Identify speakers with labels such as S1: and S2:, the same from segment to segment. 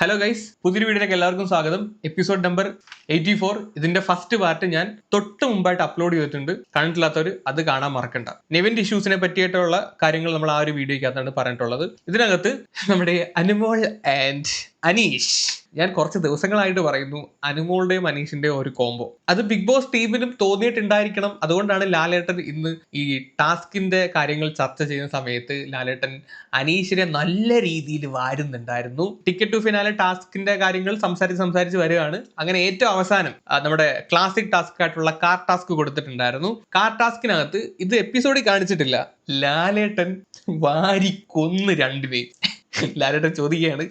S1: Hello guys പുതിയൊരു വീഡിയോയിലേക്ക് എല്ലാവർക്കും സ്വാഗതം. എപ്പിസോഡ് നമ്പർ എയ്റ്റി ഫോർ ഇതിന്റെ ഫസ്റ്റ് പാർട്ട് ഞാൻ തൊട്ട് മുമ്പായിട്ട് അപ്ലോഡ് ചെയ്തിട്ടുണ്ട്. കണ്ടിട്ടില്ലാത്തവർ അത് കാണാൻ മറക്കണ്ട. നെവിൻ ഇഷ്യൂസിനെ പറ്റിയിട്ടുള്ള കാര്യങ്ങൾ നമ്മൾ ആ ഒരു വീഡിയോയ്ക്കകത്താണ് പറഞ്ഞിട്ടുള്ളത്. ഇതിനകത്ത് നമ്മുടെ അനുമോൾ ആൻഡ് അനീഷ് ഞാൻ കുറച്ച് ദിവസങ്ങളായിട്ട് പറയുന്നു അനുമോളുടെയും അനീഷിന്റെയും ഒരു കോംബോ അത് ബിഗ് ബോസ് ടീമിനും തോന്നിയിട്ടുണ്ടായിരിക്കണം. അതുകൊണ്ടാണ് ലാലേട്ടൻ ഇന്ന് ഈ ടാസ്കിന്റെ കാര്യങ്ങൾ ചർച്ച ചെയ്യുന്ന സമയത്ത് ലാലേട്ടൻ അനീഷിനെ നല്ല രീതിയിൽ വാരുന്നുണ്ടായിരുന്നു. ടിക്കറ്റ് ടു ഫിനാലെ ടാസ്കിന്റെ കാര്യങ്ങൾ സംസാരിച്ച് സംസാരിച്ച് വരികയാണ്. അങ്ങനെ ഏറ്റവും അവസാനം നമ്മുടെ ക്ലാസിക് ടാസ്ക് ആയിട്ടുള്ള കാർ ടാസ്ക് കൊടുത്തിട്ടുണ്ടായിരുന്നു. കാർ ടാസ്കിനകത്ത് ഇത് എപ്പിസോഡിൽ കാണിച്ചിട്ടില്ല. ലാലേട്ടൻ വാരി കൊന്ന് രണ്ടുപേരും. ലാലേട്ടൻ ചോദിക്കുകയാണ്.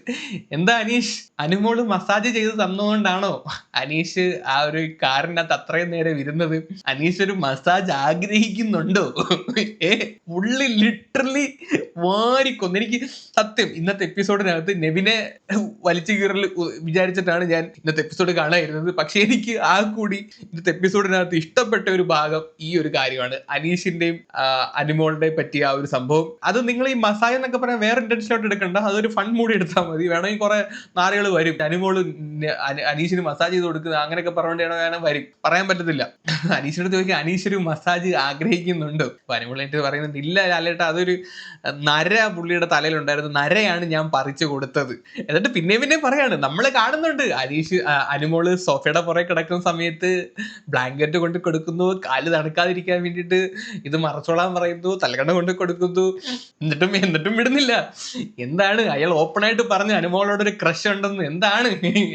S1: എന്താ അനീഷ്? അനുമോൾ മസാജ് ചെയ്ത് തന്നുകൊണ്ടാണോ അനീഷ് ആ ഒരു കാറിനകത്ത് അത്രയും നേരം ഇരുന്നത്. അനീഷ് ഒരു മസാജ് ആഗ്രഹിക്കുന്നുണ്ടോ? ഏ പുള്ളി ലിറ്ററലി വാരിക്കൊന്നു. എനിക്ക് സത്യം ഇന്നത്തെ എപ്പിസോഡിനകത്ത് നെവിനെ വലിച്ചു കീറൽ വിചാരിച്ചിട്ടാണ് ഞാൻ ഇന്നത്തെ എപ്പിസോഡ് കാണാതിരുന്നത് പക്ഷെ എനിക്ക് ആ കൂടി ഇന്നത്തെ എപ്പിസോഡിനകത്ത് ഇഷ്ടപ്പെട്ട ഒരു ഭാഗം ഈ ഒരു കാര്യമാണ്. അനീഷിന്റെയും അനുമോളുടെയും പറ്റിയ ആ ഒരു സംഭവം. അത് നിങ്ങൾ ഈ മസാജ് എന്നൊക്കെ പറയാൻ വേറെ ഇന്റൻഷനോട്ട് എടുക്കണ്ട. അതൊരു ഫൺ മൂടി എടുത്താൽ മതി. വേണമെങ്കിൽ കുറെ നാളുകൾ വരും. അനുമോൾ അനീഷിന് മസാജ് ചെയ്ത് കൊടുക്കുക അങ്ങനെയൊക്കെ പറഞ്ഞുകൊണ്ടാണ് വരും പറയാൻ പറ്റത്തില്ല. അനീഷിനോട് ചോദിക്കുക അനീഷ് ഒരു മസാജ് ആഗ്രഹിക്കുന്നുണ്ടോ? അനുമോളായിട്ട് പറയുന്നുണ്ട് ഇല്ല അല്ലേട്ട അതൊരു നര പുള്ളിയുടെ തലയിലുണ്ടായിരുന്നു. നരയാണ് ഞാൻ പറിച്ചു കൊടുത്തത്. എന്നിട്ട് പിന്നെ പിന്നെ പറയാണ് നമ്മൾ കാണുന്നുണ്ട്. അനീഷ് അനുമോൾ സോഫയുടെ പുറകെ കിടക്കുന്ന സമയത്ത് ബ്ലാങ്കറ്റ് കൊണ്ട് കൊടുക്കുന്നു കാൽ തണുക്കാതിരിക്കാൻ വേണ്ടിയിട്ട് ഇത് മറച്ചോളാൻ പറയുന്നു തലകണ്ണ കൊണ്ട് കൊടുക്കുന്നു. എന്നിട്ടും എന്നിട്ടും വിടുന്നില്ല. എന്താണ്? അയാൾ ഓപ്പൺ ആയിട്ട് പറഞ്ഞു അനുമോളോട് ഒരു ക്രഷ് ഉണ്ടെന്ന്. എന്താണ്?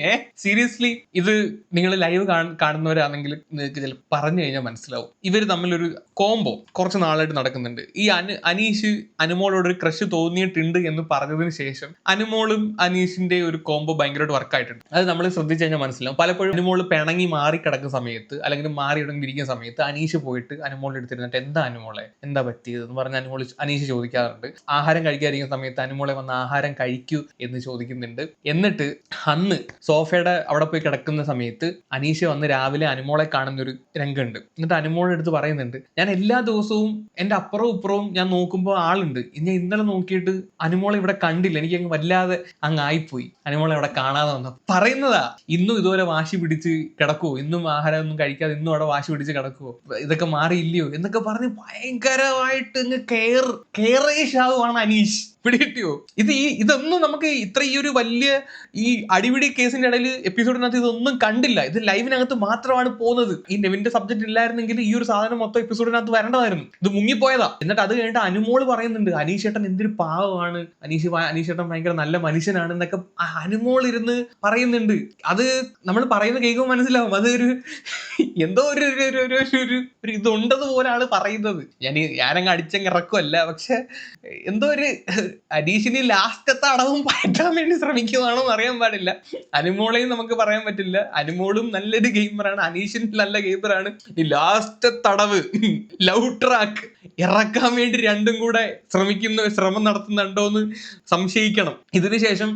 S1: ഏ? സീരിയസ്ലി ഇത് നിങ്ങൾ ലൈവ് കാണുന്നവരാണെങ്കിൽ നിങ്ങൾക്ക് ചില പറഞ്ഞു കഴിഞ്ഞാൽ മനസ്സിലാവും. ഇവർ തമ്മിലൊരു കോംബോ കുറച്ച് നാളായിട്ട് നടക്കുന്നുണ്ട്. ഈ അനു അനീഷ് അനുമോളോട് ഒരു ക്രഷ് തോന്നിയിട്ടുണ്ട് എന്ന് പറഞ്ഞതിന് ശേഷം അനുമോളും അനീഷിന്റെ ഒരു കോംബോ ഭയങ്കരമായിട്ട് വർക്കായിട്ടുണ്ട് അത് നമ്മൾ ശ്രദ്ധിച്ചു കഴിഞ്ഞാൽ മനസ്സിലാവും. പലപ്പോഴും അനുമോൾ പിണങ്ങി മാറി കിടക്കുന്ന സമയത്ത് അല്ലെങ്കിൽ മാറി ഇടങ്ങിരിക്കുന്ന സമയത്ത് അനീഷ് പോയിട്ട് അനുമോളുടെ എടുത്തിരുന്നിട്ട് എന്താ അനുമോളെ? എന്താ പറ്റിയത്? എന്ന് പറഞ്ഞ് അനുമോൾ അനീഷ് ചോദിക്കാറുണ്ട്. ആഹാരം കഴിക്കാതിരിക്കുന്ന സമയത്ത് അനുമോളെ വന്ന് ആഹാരം കഴിക്കൂ എന്ന് ചോദിക്കുന്നുണ്ട്. എന്നിട്ട് അന്ന് സോഫയുടെ അവിടെ പോയി കിടക്കുന്ന സമയത്ത് അനീഷ വന്ന് രാവിലെ അനുമോളെ കാണുന്ന ഒരു രംഗമുണ്ട്. എന്നിട്ട് അനുമോളുടെ അടുത്ത് പറയുന്നുണ്ട് ഞാൻ എല്ലാ ദിവസവും എന്റെ അപ്പുറവും ഇപ്പുറവും ഞാൻ നോക്കുമ്പോൾ ആളുണ്ട്. ഞാൻ ഇന്നലെ നോക്കിയിട്ട് അനുമോളെ ഇവിടെ കണ്ടില്ല. എനിക്ക് അങ്ങ് വല്ലാതെ അങ്ങ് ആയിപ്പോയി. അനുമോളെ അവിടെ കാണാതെ വന്നു. പറയുന്നതാ ഇന്നും ഇതുപോലെ വാശി പിടിച്ച് കിടക്കുവോ? ഇന്നും ആഹാരം ഒന്നും കഴിക്കാതെ ഇന്നും അവിടെ വാശി പിടിച്ച് കിടക്കുവോ? ഇതൊക്കെ മാറിയില്ലയോ? എന്നൊക്കെ പറഞ്ഞ് ഭയങ്കരമായിട്ട് അങ്ങ് കെയർ കെയറേഷ് ആവുകയാണ് അനീഷ്. പിടികിട്ടിയോ? ഇത് ഈ ഇതൊന്നും നമുക്ക് ഇത്ര ഈ ഒരു വലിയ ഈ അടിപിടി കേസിന്റെ ഇടയിൽ എപ്പിസോഡിനകത്ത് ഇതൊന്നും കണ്ടില്ല. ഇത് ലൈവിനകത്ത് മാത്രമാണ് പോകുന്നത്. ഈ നെവിന്റെ സബ്ജക്ട് ഇല്ലായിരുന്നെങ്കിൽ ഈ ഒരു സാധനം മൊത്തം എപ്പിസോഡിനകത്ത് വരേണ്ടതായിരുന്നു. ഇത് മുങ്ങിപ്പോയതാ. എന്നിട്ട് അത് കഴിഞ്ഞിട്ട് അനുമോൾ പറയുന്നുണ്ട് അനീഷേട്ടൻ എന്തൊരു പാവമാണ്. അനീഷ് അനീഷേട്ടൻ ഭയങ്കര നല്ല മനുഷ്യനാണ് എന്നൊക്കെ അനുമോൾ ഇരുന്ന് പറയുന്നുണ്ട്. അത് നമ്മൾ പറയുന്ന കേൾക്കുമ്പോൾ മനസ്സിലാവും. അതൊരു എന്തോ ഒരു ഒരു- ഒരു- ഒരു- ഒരു- പോലാണ് പറയുന്നത്. ഞാൻ ഞാനങ്ങ് അടിച്ചങ്ങ് ഇറക്കുമല്ല പക്ഷെ എന്തോ ഒരു അനീഷിന് ലാസ്റ്റത്തെ അടവും പറ്റാൻ വേണ്ടി ശ്രമിക്കുന്നതാണോ എന്ന് അറിയാൻ പാടില്ല. അനുമോളെയും നമുക്ക് പറയാൻ പറ്റില്ല. അനുമോളും നല്ലൊരു ഗെയിമറാണ് അനീഷിൻ നല്ല ഗെയിമറാണ് ഈ ലാസ്റ്റ് തടവ് ലവ് ട്രാക്ക്. ഇറക്കാൻ വേണ്ടി രണ്ടും കൂടെ ശ്രമിക്കുന്ന ശ്രമം നടത്തുന്നുണ്ടോ എന്ന് സംശയിക്കണം. ഇതിനുശേഷം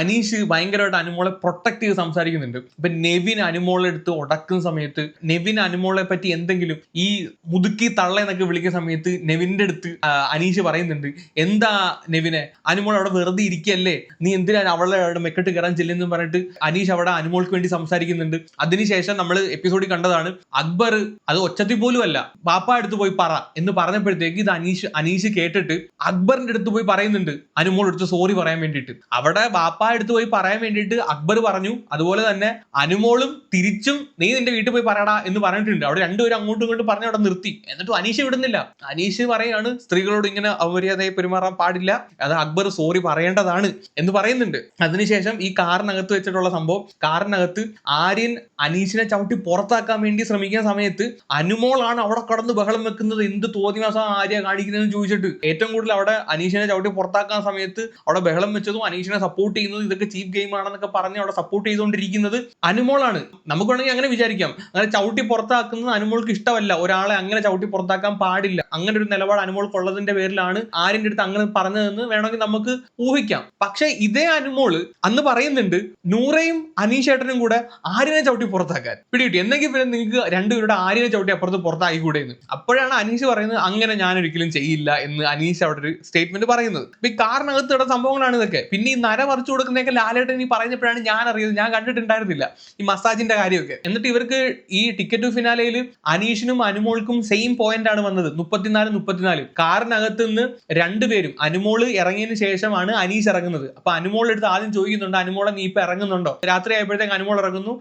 S1: അനീഷ് ഭയങ്കരമായിട്ട് അനുമോളെ പ്രൊട്ടക്ട് ചെയ്ത് സംസാരിക്കുന്നുണ്ട്. ഇപ്പൊ നെവിൻ അനുമോളെ എടുത്ത് ഉടക്കുന്ന സമയത്ത് നെവിൻ അനുമോളെ പറ്റി എന്തെങ്കിലും ഈ മുതുക്കി തള്ള എന്നൊക്കെ വിളിക്കുന്ന സമയത്ത് നെവിന്റെ അടുത്ത് അനീഷ് പറയുന്നുണ്ട് എന്താ നെവിനെ? അനുമോൾ അവിടെ വെറുതെ ഇരിക്കല്ലേ നീ എന്തിനാണ് അവളെ അവിടെ മെക്കെട്ട് കയറാൻ ചെല്ലുന്നു പറഞ്ഞിട്ട് അനീഷ് അവിടെ അനുമോൾക്ക് വേണ്ടി സംസാരിക്കുന്നുണ്ട്. അതിനുശേഷം നമ്മൾ എപ്പിസോഡിൽ കണ്ടതാണ് അക്ബർ അത് ഒച്ചത്തിൽ പോലും അല്ല പാപ്പ അടുത്ത് പോയി പറ എന്ന് പറഞ്ഞപ്പോഴത്തേക്ക് ഇത് അനീഷ് അനീഷ് കേട്ടിട്ട് അക്ബറിന്റെ അടുത്ത് പോയി പറയുന്നുണ്ട്. അനുമോൾ എടുത്ത് സോറി പറയാൻ വേണ്ടിയിട്ട്. അവിടെ ബാപ്പ അടുത്ത് പോയി പറയാൻ വേണ്ടിയിട്ട് അക്ബർ പറഞ്ഞു. അതുപോലെ തന്നെ അനുമോളും തിരിച്ചും നീ നിന്റെ വീട്ടിൽ പോയി പറയടാ എന്ന് പറഞ്ഞിട്ടുണ്ട്. അവിടെ രണ്ടുപേരും അങ്ങോട്ടും ഇങ്ങോട്ടും പറഞ്ഞ് അവിടെ നിർത്തി. എന്നിട്ട് അനീഷ് വിടുന്നില്ല അനീഷ് പറയാണ് സ്ത്രീകളോട് ഇങ്ങനെ അമര്യാദയെ പെരുമാറാൻ പാടില്ല. അത് അക്ബർ സോറി പറയേണ്ടതാണ് എന്ന് പറയുന്നുണ്ട്. അതിനുശേഷം ഈ കാറിനകത്ത് വെച്ചിട്ടുള്ള സംഭവം കാറിനകത്ത് ആര്യൻ അനീഷിനെ ചവിട്ടി പുറത്താക്കാൻ വേണ്ടി ശ്രമിക്കുന്ന സമയത്ത് അനുമോളാണ് അവിടെ കടന്ന് ബഹളം വെക്കുന്നത് എന്ത് തോന്നിവാസം ആര്യ കാണിക്കുന്നതെന്ന് ചോദിച്ചിട്ട് ഏറ്റവും കൂടുതൽ അവിടെ അനീഷിനെ ചവിട്ടി പുറത്താക്കാൻ സമയത്ത് അവിടെ ബഹളം വെച്ചതും അനീഷിനെ സപ്പോർട്ട് ചെയ്യുന്നതും ഇതൊക്കെ ചീപ്പ് ഗെയിം ആണെന്നൊക്കെ പറഞ്ഞ് അവിടെ സപ്പോർട്ട് ചെയ്തുകൊണ്ടിരിക്കുന്നത് അനുമോളാണ്. നമുക്ക് വേണമെങ്കിൽ അങ്ങനെ വിചാരിക്കാം. അങ്ങനെ ചവിട്ടി പുറത്താക്കുന്നത് അനുമോൾക്ക് ഇഷ്ടമല്ല. ഒരാളെ അങ്ങനെ ചവിട്ടി പുറത്താക്കാൻ പാടില്ല. അങ്ങനെ ഒരു നിലപാട് അനുമോൾക്കുള്ളതിന്റെ പേരിലാണ് ആര്യന്റെ അടുത്ത് അങ്ങനെ പറഞ്ഞതെന്ന് വേണമെങ്കിൽ നമുക്ക് ഊഹിക്കാം. പക്ഷെ ഇതേ അനുമോൾ അന്ന് പറയുന്നുണ്ട് നൂറയും അനീഷേട്ടനും കൂടെ ആര്യനെ ചവിട്ടി പുറത്താക്കാൻ. പിടികിട്ടി. എന്നെങ്കിൽ പിന്നെ നിങ്ങൾക്ക് രണ്ടുപേരുടെ ആര്യനെ ചവിട്ടി അപ്പുറത്ത് പുറത്തായിക്കൂടെ എന്ന് അപ്പോഴാണ് അനീഷ് പറയുന്നത് അങ്ങനെ ഞാൻ ഒരിക്കലും ചെയ്യില്ല എന്ന് അനീഷ് അവിടെ ഒരു സ്റ്റേറ്റ്മെന്റ് പറയുന്നത്. കാറിനകത്ത് ഇട സംഭവങ്ങളാണ് ഇതൊക്കെ. പിന്നെ ഈ നര പറിച്ചു കൊടുക്കുന്നതൊക്കെ ലാലേട്ടൻ ഈ പറഞ്ഞപ്പോഴാണ് ഞാൻ അറിയുന്നത് ഞാൻ കണ്ടിട്ടുണ്ടായിരുന്നില്ല ഈ മസാജിന്റെ കാര്യമൊക്കെ. എന്നിട്ട് ഇവർക്ക് ഈ ടിക്കറ്റ് ടു ഫിനാലയിൽ അനീഷിനും അനുമോൾക്കും സെയിം പോയിന്റ് ആണ് വന്നത്. മുപ്പത്തിനാല് മുപ്പത്തിനാല്. കാറിനകത്ത് നിന്ന് രണ്ടുപേരും അനുമോൾ ഇറങ്ങിയതിന് ശേഷമാണ് അനീഷ് ഇറങ്ങുന്നത്. അപ്പൊ അനുമോൾ എടുത്ത് ആദ്യം ചോദിക്കുന്നുണ്ട് അനുമോളെ നീ ഇപ്പൊ ഇറങ്ങുന്നുണ്ടോ? രാത്രി ആയപ്പോഴത്തേക്ക് അനുമോൾ ഇറങ്ങുന്നു.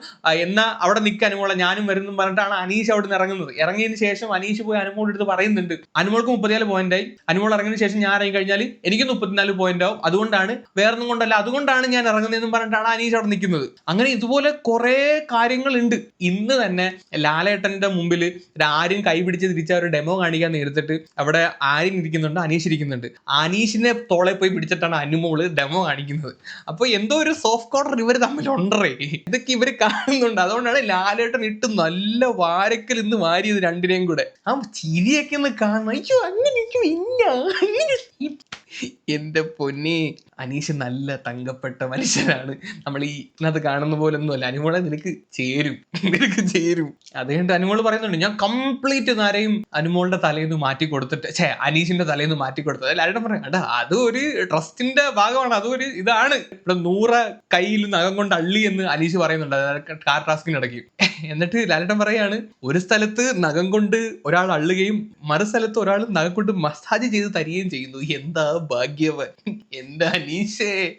S1: എന്നാ അവിടെ നിൽക്കുക അനുമോളെ ഞാനും വരുന്നു പറഞ്ഞിട്ടാണ് അനീഷ് അവിടെ നിന്ന് ഇറങ്ങുന്നത്. ഇറങ്ങിയതിന് ശേഷം അനീഷ് പോയി അനുമോൾ എടുത്ത് പറയുന്നുണ്ട്. അനുമോൾക്ക് മുപ്പത്തിനാല് പോയിന്റ് ആയി. അനുമോൾ ഇറങ്ങിയതിനു ശേഷം ഞാൻ ഇറങ്ങി കഴിഞ്ഞാൽ എനിക്ക് മുപ്പത്തിനാല് പോയിന്റ് ആവും. അതുകൊണ്ടാണ് വേറൊന്നും കൊണ്ടല്ല അതുകൊണ്ടാണ് ഞാൻ ഇറങ്ങുന്നതെന്നും പറഞ്ഞിട്ടാണ് അനീഷ് അവിടെ നിൽക്കുന്നത്. അങ്ങനെ ഇതുപോലെ കുറേ കാര്യങ്ങളുണ്ട്. ഇന്ന് തന്നെ ലാലേട്ടന്റെ മുമ്പിൽ ആരും കൈപിടിച്ച് തിരിച്ച ഒരു ഡെമോ കാണിക്കാൻ നേരിട്ടിട്ട് അവിടെ ആരും ഇരിക്കുന്നുണ്ട് അനീഷ് ഇരിക്കുന്നുണ്ട്. അനീഷിനെ തോളെ പോയി പിടിച്ചിട്ടാണ് അനുമോൾ ഡെമോ കാണിക്കുന്നത്. അപ്പൊ എന്തോ ഒരു സോഫ്റ്റ് കോർണർ ഇവർ തമ്മിലുണ്ടേ ഇതൊക്കെ ഇവർ കാണുന്നുണ്ട്. അതുകൊണ്ടാണ് ലാലേട്ടൻ ഇട്ട് നല്ല വാരക്കൽ ഇന്ന് വാരിയത് രണ്ടിനെയും കൂടെ. ആ ചിരിയൊക്കെ ഒന്ന് കാണണം അയ്യോ അങ്ങനെ അയ്യോ ഇല്ല. അങ്ങനെ എന്റെ പൊന്നെ. അനീഷ് നല്ല തങ്കപ്പെട്ട മനുഷ്യനാണ്. നമ്മൾ ഈ ഇതിനകത്ത് കാണുന്ന പോലെ ഒന്നുമല്ല അനുമോളെ നിനക്ക് ചേരും. നിനക്ക് ചേരും. അതുകൊണ്ട് അനുമോൾ പറയുന്നുണ്ട് ഞാൻ കംപ്ലീറ്റ് നാരെയും അനുമോളുടെ തലേന്ന് മാറ്റി കൊടുത്തിട്ട് ഛേ അനീഷിന്റെ തലേന്ന് മാറ്റി കൊടുത്തത്. എല്ലാവരും പറയാം എടാ അത് ഒരു ട്രസ്റ്റിന്റെ ഭാഗമാണ്. അതൊരു ഇതാണ്. ഇവിടെ നൂറ കയ്യിൽ നഖം കൊണ്ട് അള്ളി എന്ന് അനീഷ് പറയുന്നുണ്ട്. കാർ ടാസ്കിനിടയ്ക്ക് എന്നിട്ട് ലാലട്ടൻ പറയാണ് ഒരു സ്ഥലത്ത് നഖം കൊണ്ട് ഒരാൾ അള്ളുകയും മറു സ്ഥലത്ത് ഒരാൾ നഖം കൊണ്ട് മസാജ് ചെയ്ത് തരികയും ചെയ്യുന്നു. എന്താ ഭാഗ്യവൻ. എന്റെ അനീഷേ?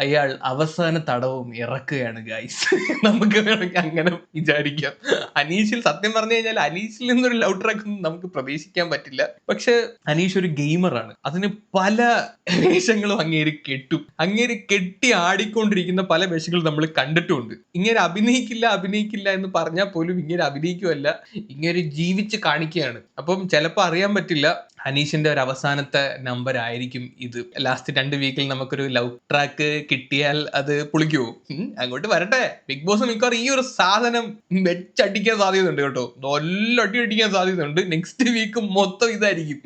S1: അയാൾ അവസാന തടവും ഇറക്കുകയാണ് ഗൈസ് നമുക്ക് വേണമെങ്കിൽ അങ്ങനെ വിചാരിക്കാം. അനീഷിൽ സത്യം പറഞ്ഞു കഴിഞ്ഞാൽ അനീഷിൽ നിന്നൊരു ലൗ ട്രാക്ക് ഒന്നും നമുക്ക് പ്രവേശിക്കാൻ പറ്റില്ല. പക്ഷെ അനീഷ് ഒരു ഗെയിമറാണ് അതിന് പല വേഷങ്ങളും അങ്ങേര് കെട്ടും. അങ്ങേര് കെട്ടി ആടിക്കൊണ്ടിരിക്കുന്ന പല വേഷങ്ങളും നമ്മൾ കണ്ടിട്ടുണ്ട്. ഇങ്ങനെ അഭിനയിക്കില്ല അഭിനയിക്കില്ല എന്ന് പറഞ്ഞാൽ പോലും ഇങ്ങനെ അഭിനയിക്കുമല്ല ഇങ്ങനെ ജീവിച്ച് കാണിക്കുകയാണ്. അപ്പം ചിലപ്പോൾ അറിയാൻ പറ്റില്ല. അനീഷിന്റെ ഒരു അവസാനത്തെ നമ്പർ ആയിരിക്കും ഇത്. ലാസ്റ്റ് രണ്ട് വീക്കിൽ നമുക്കൊരു ലവ് ട്രാക്ക് കിട്ടിയാൽ അത് പുളിക്കുവോ അങ്ങോട്ട് വരട്ടെ. ബിഗ് ബോസ് മിക്കവാറും ഈ ഒരു സാധനം വെച്ചടിക്കാൻ സാധ്യതയുണ്ട് കേട്ടോ. നല്ല അടി അടിക്കാൻ സാധ്യതയുണ്ട്. നെക്സ്റ്റ് വീക്ക് മൊത്തം ഇതായിരിക്കും.